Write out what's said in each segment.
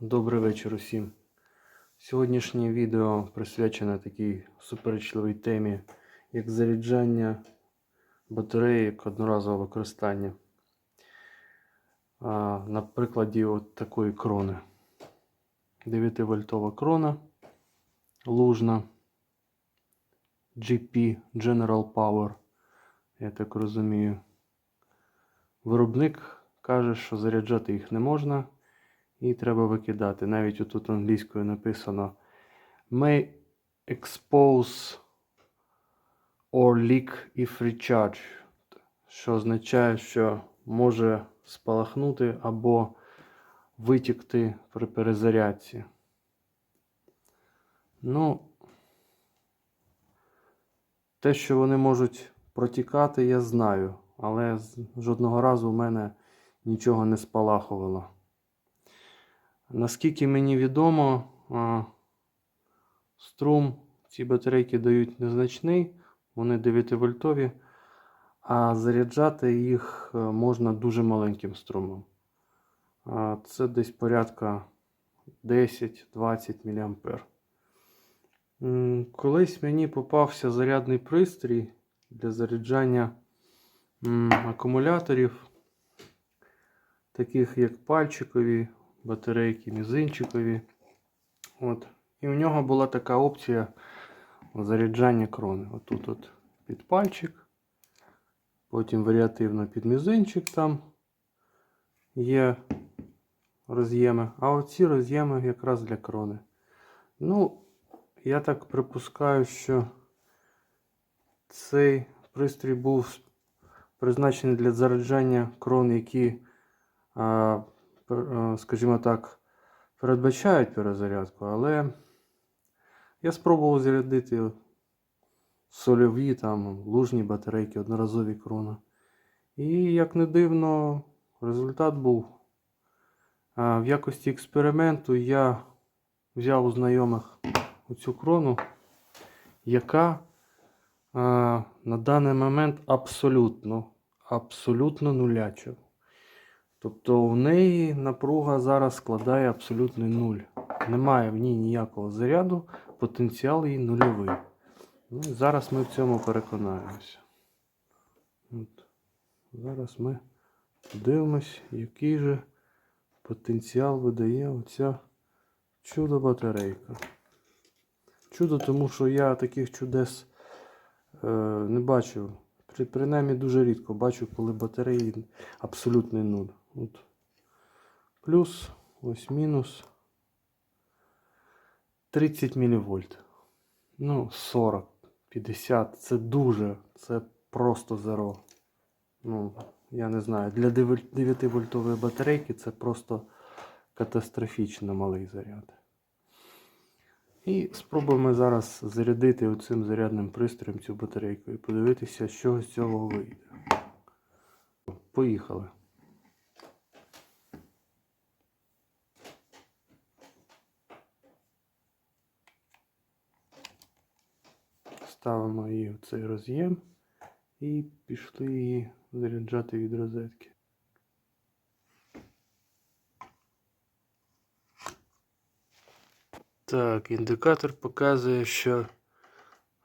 Добрий вечір усім. Сьогоднішнє відео присвячене такій суперечливій темі, як заряджання батареїк одноразового використання. А, на прикладі от такої крони. 9 вольтова крона лужна GP General Power. Я так розумію. Виробник каже, що заряджати їх не можна. І треба викидати. Навіть отут англійською написано May expose or leak if recharge. Що означає, що може спалахнути або витікти при перезарядці. Ну, те, що вони можуть протікати, я знаю, але жодного разу в мене нічого не спалахувало. Наскільки мені відомо, струм ці батарейки дають незначний, вони 9 вольтові, а заряджати їх е, можна дуже маленьким струмом. Це десь порядка 10-20 мА. Колись мені попався зарядний пристрій для заряджання акумуляторів, таких як пальчикові, батарейки мізинчикові. От. І у нього була така опція заряджання крони. Отут от під пальчик, потім варіативно під мізинчик там є роз'єми, а оці роз'єми якраз для крони. Ну, я так припускаю, що цей пристрій був призначений для заряджання крон, які скажімо так, передбачають перезарядку, але я спробував зарядити сольові там лужні батарейки, одноразові крона. І як не дивно, результат був. В якості експерименту я взяв у знайомих оцю крону, яка на даний момент абсолютно, абсолютно нуляча. Тобто в неї напруга зараз складає абсолютний нуль. Немає в ній ніякого заряду, потенціал її нульовий. Ну, зараз ми в цьому переконаємося. От. Зараз ми подивимось, який же потенціал видає оця чудо батарейка. Чудо, тому що я таких чудес е, не бачив. При, принаймні дуже рідко бачу, коли батареї абсолютний нуль. От. Плюс, ось мінус 30 мВ. Ну, 40, 50. Це дуже, це просто зеро. Ну, я не знаю. Для 9 вольтової батарейки це просто катастрофічно малий заряд. І спробуємо зараз зарядити оцим зарядним пристроєм цю батарейку і подивитися, що з цього вийде. Поїхали. Ставимо її цей роз'єм і пішли її заряджати від розетки. Так, індикатор показує, що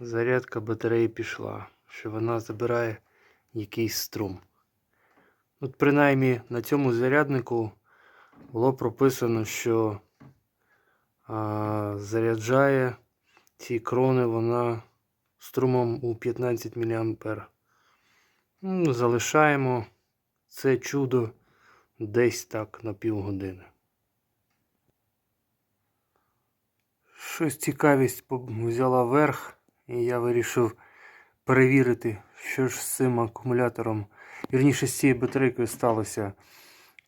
зарядка батареї пішла, що вона забирає якийсь струм. От принаймні на цьому заряднику було прописано, що а, заряджає ці крони вона струмом у 15 мА. Залишаємо це чудо десь так на півгодини. Щось цікавість взяла верх, і я вирішив перевірити, що ж з цим акумулятором, вірніше з цією батарейкою сталося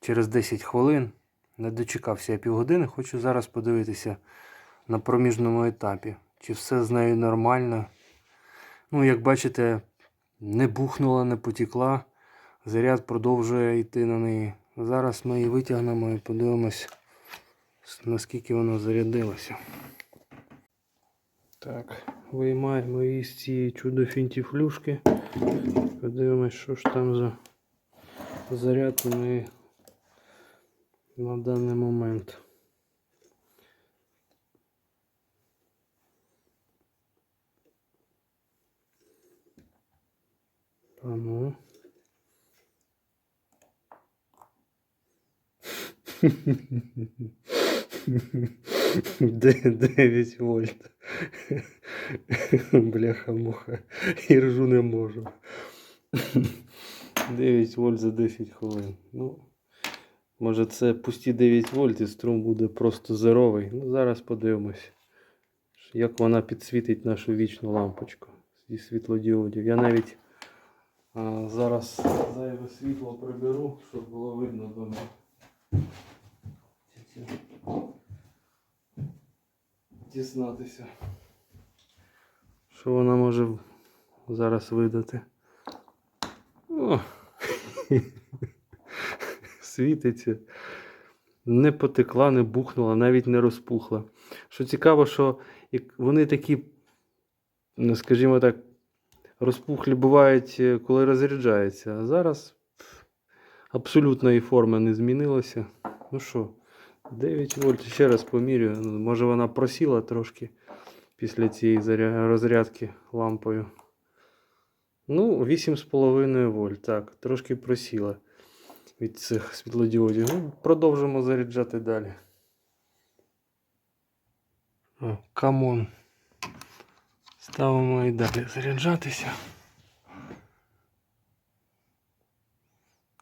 через 10 хвилин. Не дочекався я півгодини, хочу зараз подивитися на проміжному етапі, чи все з нею нормально. Ну, як бачите, не бухнула, не потекла. Заряд продовжує йти на неї. Зараз ми її витягнемо і подивимось, наскільки вона зарядилася. Так, виймаємо її з цієї чудо фінтіфлюшки. Подивимось, що ж там за заряд у неї на даний момент. А ну. Де 9 вольт. Бляха-муха. І ржу не можу. 9 вольт за 10 хвилин. Ну, може це пусті 9 вольт і струм буде просто зеровий. Ну, зараз подивимось, як вона підсвітить нашу вічну лампочку зі світлодіодів. Я навіть зараз зайве світло приберу, щоб було видно дома. Дізнатися. Що вона може зараз видати? О! Світиться. Не потекла, не бухнула, навіть не розпухла. Що цікаво, що вони такі, ну, скажімо так, розпухлі бувають, е, коли розряджається. А зараз абсолютно і форма не змінилася. Ну що, 9 вольт, ще раз помірюю. Ну, Може вона просіла трошки після цієї розрядки лампою. Ну, 8,5 вольт. Так, трошки просіла від цих світлодіодів. Ну, продовжимо заряджати далі. Камон. Ставимо і далі заряджатися.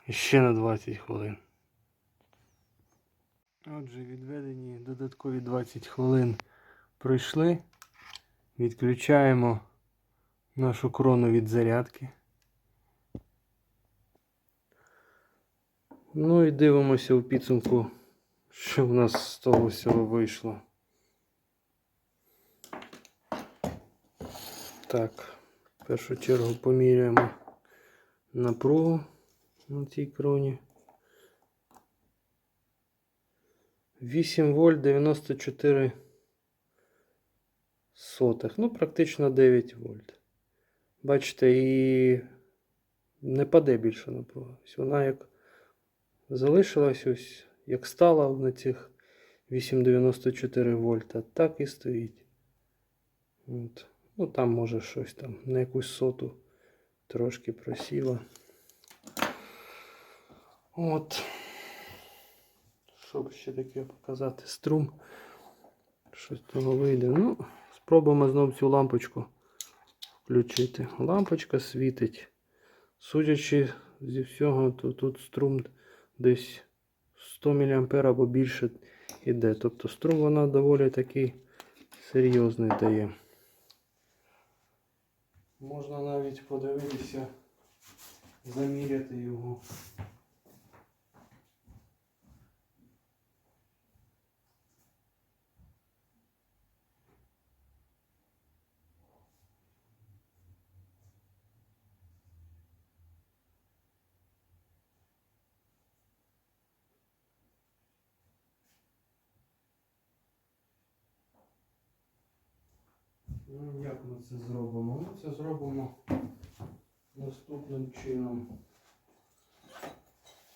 І ще на 20 хвилин. Отже, відведені додаткові 20 хвилин пройшли. Відключаємо нашу крону від зарядки. Ну і дивимося у підсумку, що в нас з того всього вийшло. Так, в першу чергу поміряємо напругу на цій кроні. 8 вольт 94 сотих. Ну, практично 9 вольт. Бачите, і не паде більше напруга. Ось вона як залишилась, ось як стала на цих 8,94 вольта, так і стоїть. От. Ну, там може щось там на якусь соту трошки просіло. От. Щоб ще таке показати струм. Щось того вийде. Ну, спробуємо знову цю лампочку включити. Лампочка світить. Судячи зі всього, то тут струм десь 100 мА або більше йде. Тобто струм вона доволі такий серйозний дає. Можна навіть подивитися, заміряти його. Ну, як ми це зробимо? Ми це зробимо наступним чином.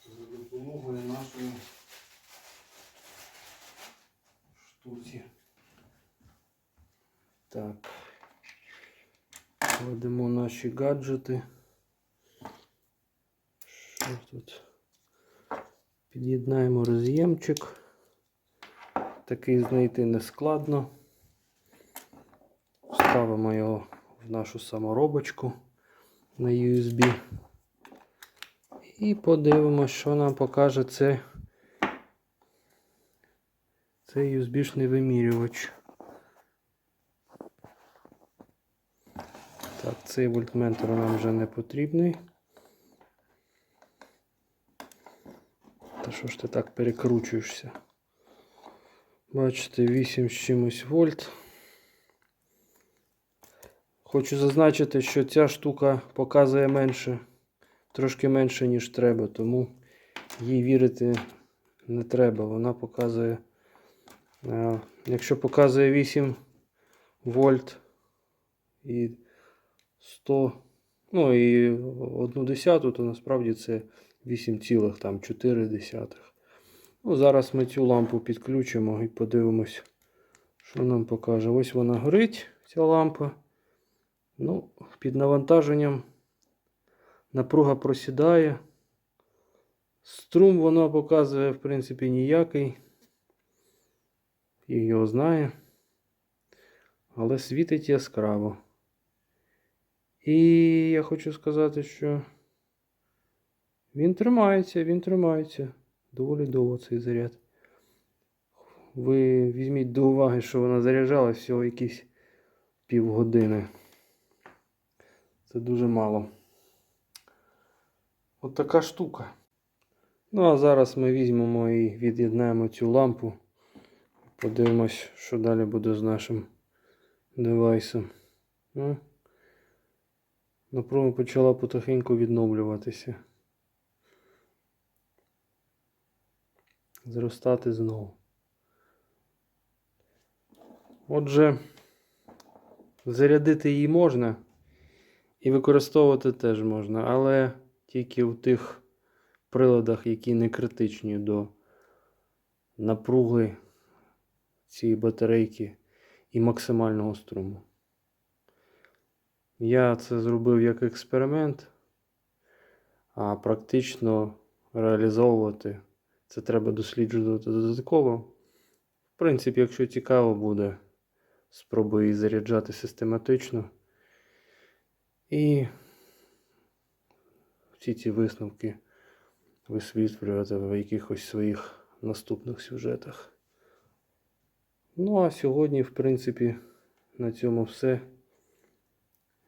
За допомогою нашої штуці. Так. Кладемо наші гаджети. Що тут? Під'єднаємо роз'ємчик. Такий знайти не складно. Ставимо його в нашу саморобочку на USB. І подивимося, що нам покаже це, цей USB-шний вимірювач. Так, цей вольтметр нам вже не потрібний. Та що ж ти так перекручуєшся? Бачите, 8 з чимось вольт. Хочу зазначити, що ця штука показує менше, трошки менше, ніж треба, тому їй вірити не треба. Вона показує, е, якщо показує 8 вольт і 100, ну і одну десяту, то насправді це 8,4. Ну, зараз ми цю лампу підключимо і подивимось, що нам покаже. Ось вона горить, ця лампа. Ну, під навантаженням Напруга просідає. Струм воно показує, в принципі, ніякий. І його знає. Але світить яскраво. І я хочу сказати, що він тримається, він тримається. Доволі довго цей заряд. Ви візьміть до уваги, що вона заряджалась всього якісь півгодини. Це дуже мало. От така штука. Ну, а зараз ми візьмемо і від'єднаємо цю лампу. Подивимось, що далі буде з нашим девайсом. Ну, напруга почала потихеньку відновлюватися. Зростати знову. Отже, зарядити її можна і використовувати теж можна, але тільки в тих приладах, які не критичні до напруги цієї батарейки і максимального струму. Я це зробив як експеримент, а практично реалізовувати це треба досліджувати додатково. В принципі, якщо цікаво буде, спробую її заряджати систематично. І всі ці висновки висвітлювати в якихось своїх наступних сюжетах. Ну, а сьогодні, в принципі, на цьому все.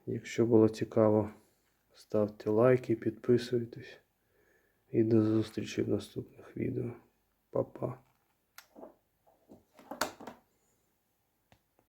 Якщо було цікаво, ставте лайки, підписуйтесь. І до зустрічі в наступних відео. Па-па.